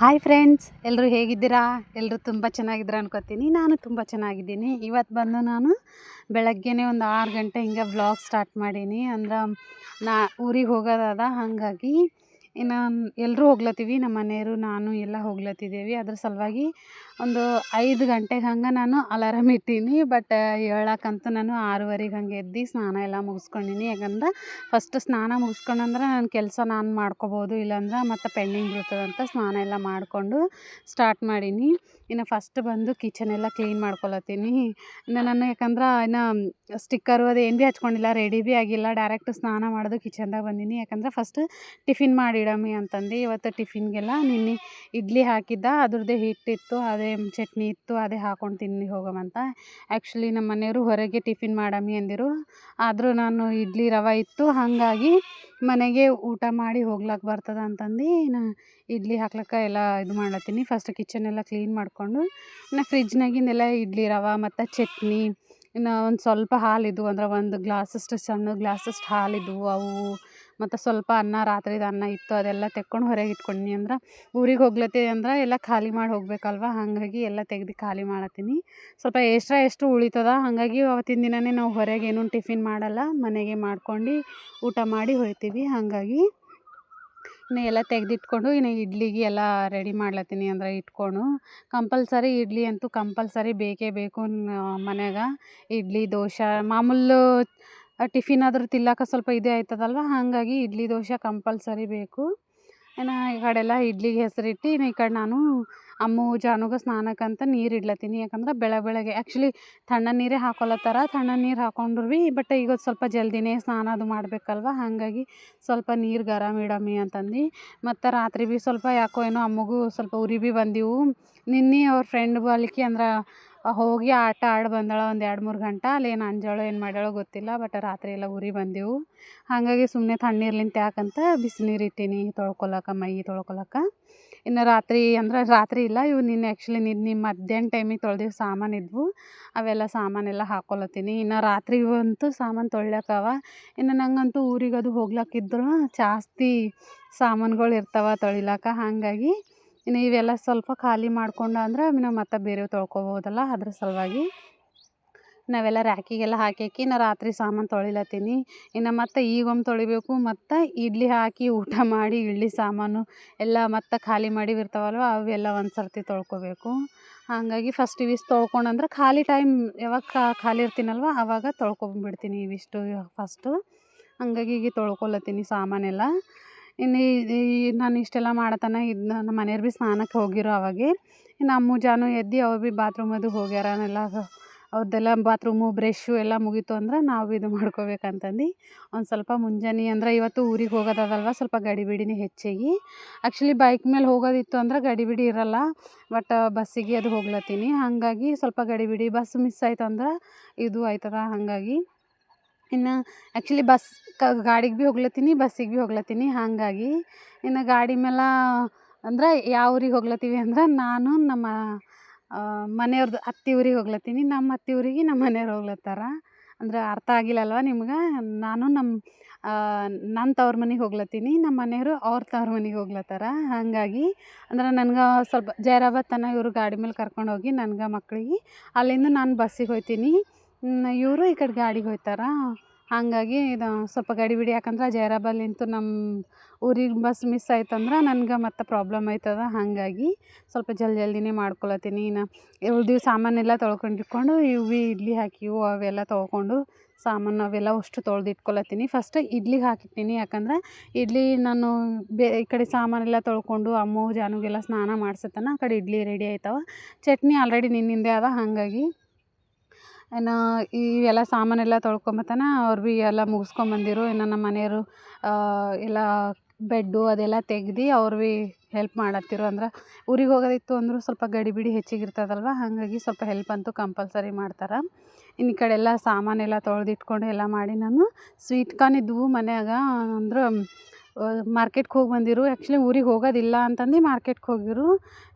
Hi friends ಎಲ್ಲರೂ ಹೇಗಿದ್ದೀರಾ? ಎಲ್ಲರೂ ತುಂಬ ಚೆನ್ನಾಗಿದ್ದೀರಾ ಅನ್ಕೋತೀನಿ. ನಾನು ತುಂಬ ಚೆನ್ನಾಗಿದ್ದೀನಿ. ಇವತ್ತು ಬಂದು ನಾನು ಬೆಳಗ್ಗೆನೇ ಒಂದು ಆರು ಗಂಟೆ ಹಿಂಗೆ ಬ್ಲಾಗ್ ಸ್ಟಾರ್ಟ್ ಮಾಡೀನಿ. ಅಂದ್ರೆ ನಾ ಊರಿಗೆ ಹೋಗೋದದ ಹಾಗಾಗಿ ಇನ್ನು ಎಲ್ಲರೂ ಹೋಗ್ಲತ್ತೀವಿ, ನಮ್ಮ ಮನೆಯವರು, ನಾನು ಎಲ್ಲ ಹೋಗ್ಲತ್ತಿದ್ದೇವೆ. ಅದ್ರ ಸಲುವಾಗಿ ಒಂದು ಐದು ಗಂಟೆಗೆ ಹಂಗೆ ನಾನು ಅಲಾರಾಮ್ ಇಟ್ಟೀನಿ, ಬಟ್ ಹೇಳಕ್ಕಂತೂ ನಾನು ಆರೂವರೆಗೆ ಹಂಗೆ ಎದ್ದು ಸ್ನಾನ ಎಲ್ಲ ಮುಗಿಸ್ಕೊಂಡೀನಿ. ಯಾಕಂದ್ರೆ ಫಸ್ಟ್ ಸ್ನಾನ ಮುಗಿಸ್ಕೊಂಡಂದ್ರೆ ನನ್ನ ಕೆಲಸ ನಾನು ಮಾಡ್ಕೊಬೋದು, ಇಲ್ಲಾಂದ್ರೆ ಮತ್ತೆ ಪೆಂಡಿಂಗ್ ಇರ್ತದಂತ ಸ್ನಾನ ಎಲ್ಲ ಮಾಡಿಕೊಂಡು ಸ್ಟಾರ್ಟ್ ಮಾಡೀನಿ. ಇನ್ನು ಫಸ್ಟ್ ಬಂದು ಕಿಚನ್ ಎಲ್ಲ ಕ್ಲೀನ್ ಮಾಡ್ಕೊಳತ್ತೀನಿ. ಇನ್ನು ನಾನು ಯಾಕಂದ್ರೆ ಇನ್ನು ಸ್ಟಿಕ್ಕರು ಅದು ಏನು ಭೀ ಹಚ್ಕೊಂಡಿಲ್ಲ ರೆಡಿ ಭೀ ಆಗಿಲ್ಲ ಡೈರೆಕ್ಟ್ ಸ್ನಾನ ಮಾಡೋದು ಕಿಚನ್ದಾಗ ಬಂದೀನಿ. ಯಾಕಂದ್ರೆ ಫಸ್ಟ್ ಟಿಫಿನ್ ಮಾಡಿಡಮಿ ಅಂತಂದು ಇವತ್ತು ಟಿಫಿನ್ಗೆಲ್ಲ ನಿನ್ನೆ ಇಡ್ಲಿ ಹಾಕಿದ್ದ, ಅದ್ರದ್ದೇ ಹಿಟ್ಟಿತ್ತು, ಅದೇ ಚಟ್ನಿ ಇತ್ತು, ಅದೇ ಹಾಕೊಂಡು ತಿನ್ನಿ ಹೋಗಮಂತ ಆ್ಯಕ್ಚುಲಿ ನಮ್ಮ ಮನೆಯವರು ಹೊರಗೆ ಟಿಫಿನ್ ಮಾಡಮ್ಮಿ ಅಂದಿರು, ಆದರೂ ನಾನು ಇಡ್ಲಿ ರವೆ ಇತ್ತು, ಹಾಗಾಗಿ ಮನೆಗೆ ಊಟ ಮಾಡಿ ಹೋಗ್ಲಕ್ಕೆ ಬರ್ತದ ಅಂತಂದು ನಾ ಇಡ್ಲಿ ಹಾಕ್ಲಕ್ಕ ಎಲ್ಲ ಇದು ಮಾಡ್ಲತ್ತೀನಿ. ಫಸ್ಟ್ ಕಿಚನ್ ಎಲ್ಲ ಕ್ಲೀನ್ ಮಾಡಿಕೊಂಡು, ಇನ್ನು ಫ್ರಿಜ್ನಾಗಿಂದೆಲ್ಲ ಇಡ್ಲಿ ರವೆ ಮತ್ತು ಚಟ್ನಿ, ಇನ್ನು ಒಂದು ಸ್ವಲ್ಪ ಹಾಲಿದ್ವು, ಅಂದ್ರೆ ಒಂದು ಗ್ಲಾಸಷ್ಟು ಸಣ್ಣ ಗ್ಲಾಸಷ್ಟು ಹಾಲಿದ್ವು, ಅವು ಮತ್ತು ಸ್ವಲ್ಪ ಅನ್ನ, ರಾತ್ರಿದು ಅನ್ನ ಇತ್ತು, ಅದೆಲ್ಲ ತೆಕ್ಕೊಂಡು ಹೊರಗೆ ಇಟ್ಕೊಂಡ್ನಿ ಅಂದ್ರೆ ಊರಿಗೆ ಹೋಗ್ಲತ್ತಿ ಅಂದ್ರೆ ಎಲ್ಲ ಖಾಲಿ ಮಾಡಿ ಹೋಗ್ಬೇಕಲ್ವ? ಹಾಗಾಗಿ ಎಲ್ಲ ತೆಗ್ದು ಖಾಲಿ ಮಾಡತ್ತೀನಿ. ಸ್ವಲ್ಪ ಎಷ್ಟ್ರಾ ಎಷ್ಟು ಉಳಿತದ? ಹಾಗಾಗಿ ಅವತ್ತಿನ ದಿನವೇ ನಾವು ಹೊರಗೆ ಏನೂ ಟಿಫಿನ್ ಮಾಡಲ್ಲ, ಮನೆಗೆ ಮಾಡ್ಕೊಂಡು ಊಟ ಮಾಡಿ ಹೋಗ್ತೀವಿ ಹಾಗಾಗಿ ಇನ್ನು ಎಲ್ಲ ತೆಗೆದಿಟ್ಕೊಂಡು ಇನ್ನು ಇಡ್ಲಿಗೆ ಎಲ್ಲ ರೆಡಿ ಮಾಡ್ಲತ್ತೀನಿ ಅಂದ್ರೆ ಇಟ್ಕೊಂಡು. ಕಂಪಲ್ಸರಿ ಇಡ್ಲಿ ಅಂತೂ ಕಂಪಲ್ಸರಿ ಬೇಕೇ ಬೇಕು ಮನ್ಯಾಗ. ಇಡ್ಲಿ, ದೋಸೆ, ಮಾಮೂಲು ಟಿಫಿನ್ ಆದರೂ ತಿನ್ನಕ್ಕ ಸ್ವಲ್ಪ ಇದೇ ಆಯ್ತದಲ್ವ? ಹಾಗಾಗಿ ಇಡ್ಲಿ, ದೋಸೆ ಕಂಪಲ್ಸರಿ ಬೇಕು. ಇನ್ನು ಈ ಕಡೆಲ್ಲ ಇಡ್ಲಿಗೆ ಹೆಸರಿಟ್ಟು, ಈ ಕಡೆ ನಾನು ಅಮ್ಮು, ಜಾನುಗೆ ಸ್ನಾನಕ್ಕಂತ ನೀರು ಇಡ್ಲತ್ತೀನಿ. ಯಾಕಂದ್ರೆ ಬೆಳಗ್ಗೆ ಬೆಳಗ್ಗೆ ಆ್ಯಕ್ಚುಲಿ ತಣ್ಣ ನೀರೇ ಹಾಕೊಳತ್ತಾರ ತಣ್ಣ ನೀರು ಹಾಕೊಂಡ್ರು ಭೀ ಬಟ್ ಈಗ ಸ್ವಲ್ಪ ಜಲ್ದಿನೇ ಸ್ನಾನ ಅದು ಮಾಡಬೇಕಲ್ವ? ಹಾಗಾಗಿ ಸ್ವಲ್ಪ ನೀರು ಗರಮ್ ಇಡಮಿ ಅಂತಂದು. ಮತ್ತು ರಾತ್ರಿ ಭೀ ಸ್ವಲ್ಪ ಯಾಕೋ ಏನೋ ಅಮ್ಮಗೂ ಸ್ವಲ್ಪ ಉರಿ ಭೀ ಬಂದಿವು. ನಿನ್ನೆ ಅವ್ರ ಫ್ರೆಂಡ್ ಬಾಲಿಕೆ ಅಂದ್ರೆ ಹೋಗಿ ಆಟ ಆಡಿ ಬಂದಳ ಒಂದು ಎರಡು ಮೂರು ಗಂಟೆ. ಅಲ್ಲಿ ಏನು ಅಂಜಾಳೋ ಏನು ಮಾಡ್ಯಾಳೋ ಗೊತ್ತಿಲ್ಲ ಬಟ್ ರಾತ್ರಿ ಎಲ್ಲ ಉರಿ ಬಂದೆವು. ಹಾಗಾಗಿ ಸುಮ್ಮನೆ ತಣ್ಣೀರ್ಲಿಂದ ಯಾಕಂತ ಬಿಸಿನೀರು ಇಟ್ಟೀನಿ ತೊಳ್ಕೊಳಕ್ಕೆ ಮೈ ತೊಳ್ಕೊಳಕ್ಕೆ ಇನ್ನು ರಾತ್ರಿ ಅಂದ್ರೆ ರಾತ್ರಿ ಇಲ್ಲ, ಇವು ನಿನ್ನೆ ಆ್ಯಕ್ಚುಲಿ ನಿಮ್ಮ ಮಧ್ಯಾಹ್ನ ಟೈಮಿಗೆ ತೊಳೆದಿವು ಸಾಮಾನು ಇದ್ವು. ಅವೆಲ್ಲ ಸಾಮಾನೆಲ್ಲ ಹಾಕ್ಕೊಳತ್ತೀನಿ ಇನ್ನು ರಾತ್ರಿಗಂತೂ ಸಾಮಾನು ತೊಳ್ಯಾಕವ ಇನ್ನು ನಂಗಂತೂ ಊರಿಗದು ಅದು ಹೋಗ್ಲಕ್ಕಿದ್ರು ಜಾಸ್ತಿ ಸಾಮಾನುಗಳು ಇರ್ತಾವೆ ತೊಳಿಲಾಕ. ಹಾಗಾಗಿ ಇನ್ನು ಇವೆಲ್ಲ ಸ್ವಲ್ಪ ಖಾಲಿ ಮಾಡ್ಕೊಂಡು ಅಂದ್ರೆ ನಾವು ಮತ್ತೆ ಬೇರೆ ತೊಳ್ಕೊಬೋದಲ್ಲ ಅದ್ರ ಸಲುವಾಗಿ ನಾವೆಲ್ಲ ರ್ಯಾಕಿಗೆಲ್ಲ ಹಾಕಿ ನಾ ರಾತ್ರಿ ಸಾಮಾನು ತೊಳಿಲತ್ತೀನಿ. ಇನ್ನು ಮತ್ತೆ ಈಗೊಮ್ಮೆ ತೊಳಿಬೇಕು. ಮತ್ತು ಇಡ್ಲಿ ಹಾಕಿ ಊಟ ಮಾಡಿ ಇಡ್ಲಿ ಸಾಮಾನು ಎಲ್ಲ ಮತ್ತೆ ಖಾಲಿ ಮಾಡಿ ಬಿರ್ತಾವಲ್ವ ಅವೆಲ್ಲ ಒಂದು ಸರ್ತಿ ತೊಳ್ಕೊಬೇಕು. ಹಾಗಾಗಿ ಫಸ್ಟ್ ಇವಿಷ್ಟು ತೊಳ್ಕೊಂಡಂದ್ರೆ ಖಾಲಿ ಟೈಮ್ ಯಾವಾಗ ಖಾಲಿ ಇರ್ತೀನಲ್ವ ಆವಾಗ ತೊಳ್ಕೊಂಬಿಡ್ತೀನಿ ಇವಿಷ್ಟು ಫಸ್ಟು ಹಂಗಾಗಿ ಈಗ ತೊಳ್ಕೊಲತ್ತೀನಿ ಸಾಮಾನೆಲ್ಲ. ಇನ್ನು ಈ ನಾನು ಇಷ್ಟೆಲ್ಲ ಮಾಡತನ ಇದು ನಮ್ಮ ಮನೆಯವ್ರು ಭೀ ಸ್ನಾನಕ್ಕೆ ಹೋಗಿರೋ ಅವಾಗೆ, ಇನ್ನು ಅಮ್ಮು ಜಾನು ಎದ್ದು ಅವ್ರು ಭೀ ಬಾತ್ರೂಮ್ ಅದು ಹೋಗ್ಯಾರ ಎಲ್ಲ ಅವ್ರದ್ದೆಲ್ಲ ಬಾತ್ರೂಮು ಬ್ರಷ್ಷು ಎಲ್ಲ ಮುಗೀತು ಅಂದ್ರೆ ನಾವು ಇದು ಮಾಡ್ಕೋಬೇಕಂತಂದು, ಒಂದು ಸ್ವಲ್ಪ ಮುಂಜಾನೆ ಅಂದ್ರೆ ಇವತ್ತು ಊರಿಗೆ ಹೋಗೋದದಲ್ವ, ಸ್ವಲ್ಪ ಗಡಿಬಿಡಿನೇ ಹೆಚ್ಚಿಗೆ. ಆ್ಯಕ್ಚುಲಿ ಬೈಕ್ ಮೇಲೆ ಹೋಗೋದಿತ್ತು ಅಂದ್ರೆ ಗಡಿಬಿಡಿ ಇರಲ್ಲ ಬಟ್ ಬಸ್ಸಿಗೆ ಅದು ಹೋಗ್ಲತ್ತೀನಿ. ಹಾಗಾಗಿ ಸ್ವಲ್ಪ ಗಡಿಬಿಡಿ ಬಸ್ ಮಿಸ್ ಆಯ್ತು ಅಂದ್ರೆ ಇದು ಆಯ್ತದ ಹಾಗಾಗಿ. ಇನ್ನು ಆ್ಯಕ್ಚುಲಿ ಬಸ್ ಕ, ಗಾಡಿಗೆ ಭೀ ಹೋಗ್ಲತ್ತೀನಿ ಬಸ್ಸಿಗೆ ಭೀ ಹೋಗ್ಲತ್ತೀನಿ, ಹಾಗಾಗಿ. ಇನ್ನು ಗಾಡಿ ಮೇಲೆ ಅಂದ್ರೆ ಯಾವ ಊರಿಗೆ ಹೋಗ್ಲತ್ತೀವಿ ಅಂದ್ರೆ ನಾನು ನಮ್ಮ ಮನೆಯವ್ರದ್ದು ಅತ್ತೆ ಊರಿಗೆ ಹೋಗ್ಲತ್ತೀನಿ. ನಮ್ಮ ಅತ್ತೆ ಊರಿಗೆ ನಮ್ಮ ಮನೆಯವ್ರು ಹೋಗ್ಲತ್ತಾರ. ಅಂದ್ರೆ ಅರ್ಥ ಆಗಿಲ್ಲಲ್ವ ನಿಮ್ಗೆ? ನಾನು ನಮ್ಮ ನನ್ನ ತವ್ರ ಮನೆಗೆ ಹೋಗ್ಲತ್ತೀನಿ ನಮ್ಮ ಮನೆಯವರು ಅವ್ರ ತವ್ರ ಮನೆಗೆ ಹೋಗ್ಲತ್ತಾರ. ಹಾಗಾಗಿ ಅಂದ್ರೆ ನನ್ಗೆ ಸ್ವಲ್ಪ ಜೈರಾಬಾದ್ ತನಕ ಇವರು ಗಾಡಿ ಮೇಲೆ ಕರ್ಕೊಂಡು ಹೋಗಿ ನನ್ಗೆ ಮಕ್ಕಳಿಗೆ ಅಲ್ಲಿಂದ ನಾನು ಬಸ್ಸಿಗೆ ಹೋಗ್ತೀನಿ ಇವರು ಈ ಕಡೆ ಗಾಡಿಗೆ ಹೋಗ್ತಾರ ಹಾಗಾಗಿ ಇದು ಸ್ವಲ್ಪ ಗಡಿಬಿಡಿ ಯಾಕಂದ್ರೆ ಜೈರಾಬಾದ್ಲಿಂತ ನಮ್ಮ ಊರಿಗೆ ಬಸ್ ಮಿಸ್ ಆಯ್ತಂದ್ರೆ ನನ್ಗೆ ಮತ್ತೆ ಪ್ರಾಬ್ಲಮ್ ಆಯ್ತದ. ಹಾಗಾಗಿ ಸ್ವಲ್ಪ ಜಲ್ದಿ ಜಲ್ದಿನೇ ಮಾಡ್ಕೊಳತ್ತೀನಿ. ಇನ್ನು ಉಳ್ದಿದ್ದು ಸಾಮಾನೆಲ್ಲ ತೊಳ್ಕೊಂಡಿಟ್ಕೊಂಡು ಇವು ಇಡ್ಲಿ ಹಾಕಿವು ಅವೆಲ್ಲ ತೊಳ್ಕೊಂಡು ಸಾಮಾನು ಅವೆಲ್ಲ ಅಷ್ಟು ತೊಳ್ದು ಇಟ್ಕೊಳತ್ತೀನಿ ಫಸ್ಟ್ ಇಡ್ಲಿಗೆ ಹಾಕಿರ್ತೀನಿ ಯಾಕಂದ್ರೆ ಇಡ್ಲಿ ನಾನು ಬೇ ಈ ಕಡೆ ಸಾಮಾನೆಲ್ಲ ತೊಳ್ಕೊಂಡು ಅಮ್ಮು, ಜಾನುಗೆಲ್ಲ ಸ್ನಾನ ಮಾಡ್ಸತ್ತನ, ಆ ಕಡೆ ಇಡ್ಲಿ ರೆಡಿ ಆಯ್ತವ. ಚಟ್ನಿ ಆಲ್ರೆಡಿ ನಿನ್ನಿಂದೆ ಅದ, ಹಾಗಾಗಿ ಇನ್ನು ಇವೆಲ್ಲ ಸಾಮಾನೆಲ್ಲ ತೊಳ್ಕೊಂಬತನ ಅವ್ರು ಭೀ ಎಲ್ಲ ಮುಗಿಸ್ಕೊಂಬಂದಿರು ಇನ್ನು ನಮ್ಮ ಮನೆಯವರು ಎಲ್ಲ ಬೆಡ್ಡು ಅದೆಲ್ಲ ತೆಗ್ದು ಅವ್ರು ಭೀ ಹೆಲ್ಪ್ ಮಾಡತ್ತಿರು. ಅಂದ್ರೆ ಊರಿಗೆ ಹೋಗೋದಿತ್ತು ಅಂದರೂ ಸ್ವಲ್ಪ ಗಡಿಬಿಡಿ ಹೆಚ್ಚಿಗೆ ಇರ್ತದಲ್ವ? ಹಾಗಾಗಿ ಸ್ವಲ್ಪ ಹೆಲ್ಪ್ ಅಂತೂ ಕಂಪಲ್ಸರಿ ಮಾಡ್ತಾರೆ. ಇನ್ನು ಈ ಕಡೆ ಎಲ್ಲ ಸಾಮಾನೆಲ್ಲ ತೊಳೆದಿಟ್ಕೊಂಡು ಎಲ್ಲ ಮಾಡಿ ನಾನು ಸ್ವೀಟ್ ಕಾರ್ನ್ ಇದ್ವು ಮನ್ಯಾಗ. ಅಂದ್ರೆ ಮಾರ್ಕೆಟ್ಗೆ ಹೋಗಿ ಬಂದಿರು. ಆ್ಯಕ್ಚುಲಿ ಊರಿಗೆ ಹೋಗೋದಿಲ್ಲ ಅಂತಂದು ಮಾರ್ಕೆಟ್ಗೆ ಹೋಗಿರು.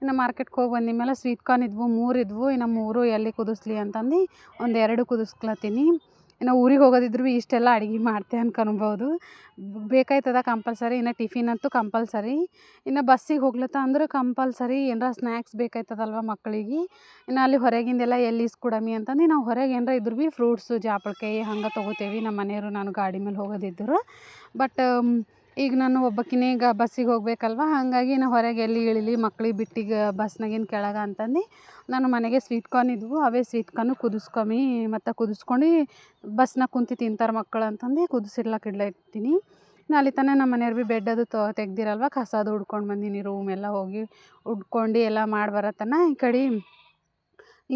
ಇನ್ನು ಮಾರ್ಕೆಟ್ಗೆ ಹೋಗಿ ಬಂದಿದ್ಮೇಲೆ ಸ್ವೀಟ್ ಕಾರ್ನ್ ಇದ್ವು, ಮೂರು ಇದ್ವು. ಇನ್ನು ಮೂರು ಎಲ್ಲಿ ಕುದಿಸ್ಲಿ ಅಂತಂದು ಒಂದು ಎರಡು ಕುದಿಸ್ಲತ್ತೀನಿ ಇನ್ನು ಊರಿಗೆ ಹೋಗೋದಿದ್ರು ಇಷ್ಟೆಲ್ಲ ಅಡುಗೆ ಮಾಡ್ತೆ ಅನ್ಕೊಳ್ಬೋದು ಬೇಕಾಯ್ತದ ಕಂಪಲ್ಸರಿ. ಇನ್ನು ಟಿಫಿನ್ ಅಂತೂ ಕಂಪಲ್ಸರಿ. ಇನ್ನು ಬಸ್ಸಿಗೆ ಹೋಗ್ಲತ್ತ ಅಂದ್ರೆ ಕಂಪಲ್ಸರಿ. ಏನಾರ ಸ್ನ್ಯಾಕ್ಸ್ ಬೇಕಾಯ್ತದಲ್ವ ಮಕ್ಕಳಿಗೆ. ಇನ್ನು ಅಲ್ಲಿ ಹೊರಗಿಂದೆಲ್ಲ ಎಲ್ಲಿ ಇಸ್ಕೊಡಮಿ ಅಂತಂದು ನಾವು ಹೊರಗೆ ಏನಾರ ಇದ್ರು ಭೀ ಫ್ರೂಟ್ಸು ಜಾಪಳಕಾಯಿ ಹಂಗೆ ತೊಗೋತೇವೆ. ನಮ್ಮ ಮನೆಯವರು ನಾನು ಗಾಡಿ ಮೇಲೆ ಹೋಗೋದಿದ್ರು ಬಟ್ ಈಗ ನಾನು ಒಬ್ಬಾಕಿನೇ ಈಗ ಬಸ್ಸಿಗೆ ಹೋಗ್ಬೇಕಲ್ವ? ಹಾಗಾಗಿ ನಾ ಹೊರಗೆ ಎಲ್ಲಿ ಇಳಿಲಿ? ಮಕ್ಳಿಗೆ ಬಿಟ್ಟಿಗೆ ಬಸ್ನಾಗಿನ ಕೆಳಗೆ ಅಂತಂದು ನಾನು ಮನೆಗೆ ಸ್ವೀಟ್ ಕಾರ್ನ್ ಇದ್ವು. ಅವೇ ಸ್ವೀಟ್ ಕಾರ್ನು ಕುದಿಸ್ಕೊಮಿ ಮತ್ತು ಕುದಿಸ್ಕೊಂಡು ಬಸ್ನಾಗ ಕುಂತು ತಿಂತಾರೆ ಮಕ್ಕಳು ಅಂತಂದು ಕುದಿಸಿರ್ಲಕ್ಕೆ ಇಡ್ಲ ಇಡ್ತೀನಿ ಇನ್ನು ಅಲ್ಲಿ ತನಕ ನಮ್ಮ ಮನೆಯವ್ರು ಭೀ ಬೆಡ್ ಅದು ತೆಗ್ದಿರಲ್ವ? ಕಸ ಅದು ಹುಡ್ಕೊಂಡು ಬಂದೀನಿ. ರೂಮ್ ಎಲ್ಲ ಹೋಗಿ ಉಡ್ಕೊಂಡು ಎಲ್ಲ ಮಾಡಿ ಬರತನ ಈ ಕಡೆ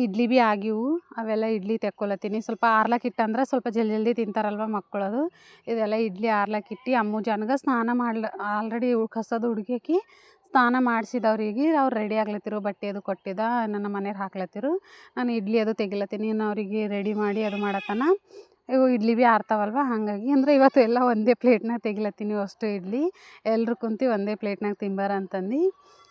ಇಡ್ಲಿ ಭೀ ಆಗಿವು. ಅವೆಲ್ಲ ಇಡ್ಲಿ ತೆಕ್ಕೊಲತ್ತೀನಿ. ಸ್ವಲ್ಪ ಆರ್ಲಕ್ಕೆ ಇಟ್ಟಂದ್ರೆ ಸ್ವಲ್ಪ ಜಲ್ದಿ ಜಲ್ದಿ ತಿಂತಾರಲ್ವ ಮಕ್ಕಳದು ಇದೆಲ್ಲ ಇಡ್ಲಿ ಆರ್ಲಕ್ಕೆ ಇಟ್ಟು ಅಮ್ಮು ಜನಗ ಸ್ನಾನ ಮಾಡ್ಲ, ಆಲ್ರೆಡಿ ಕಸದು ಹುಡುಗಿಯಾಕಿ ಸ್ನಾನ ಮಾಡಿಸಿದವ್ರಿಗೆ ಅವ್ರು ರೆಡಿ ಆಗ್ಲತ್ತಿರು. ಬಟ್ಟೆ ಅದು ಕೊಟ್ಟಿದ್ದ ನನ್ನ ಮನೆಯವ್ರು ಹಾಕ್ಲತ್ತಿರು. ನಾನು ಇಡ್ಲಿ ಅದು ತೆಗಿಲತ್ತೀನಿ. ನಾನು ಅವರಿಗೆ ರೆಡಿ ಮಾಡಿ ಅದು ಮಾಡತ್ತಾನ ಇವು ಇಡ್ಲಿ ಭೀ ಆರ್ತಾವಲ್ವ ಹಾಗಾಗಿ. ಅಂದರೆ ಇವತ್ತು ಎಲ್ಲ ಒಂದೇ ಪ್ಲೇಟ್ನಾಗ ತೆಗಿಲತ್ತೀನಿ ಅಷ್ಟು ಇಡ್ಲಿ. ಎಲ್ಲರೂ ಕುಂತು ಒಂದೇ ಪ್ಲೇಟ್ನಾಗ ತಿಂಬಾರ ಅಂತಂದು.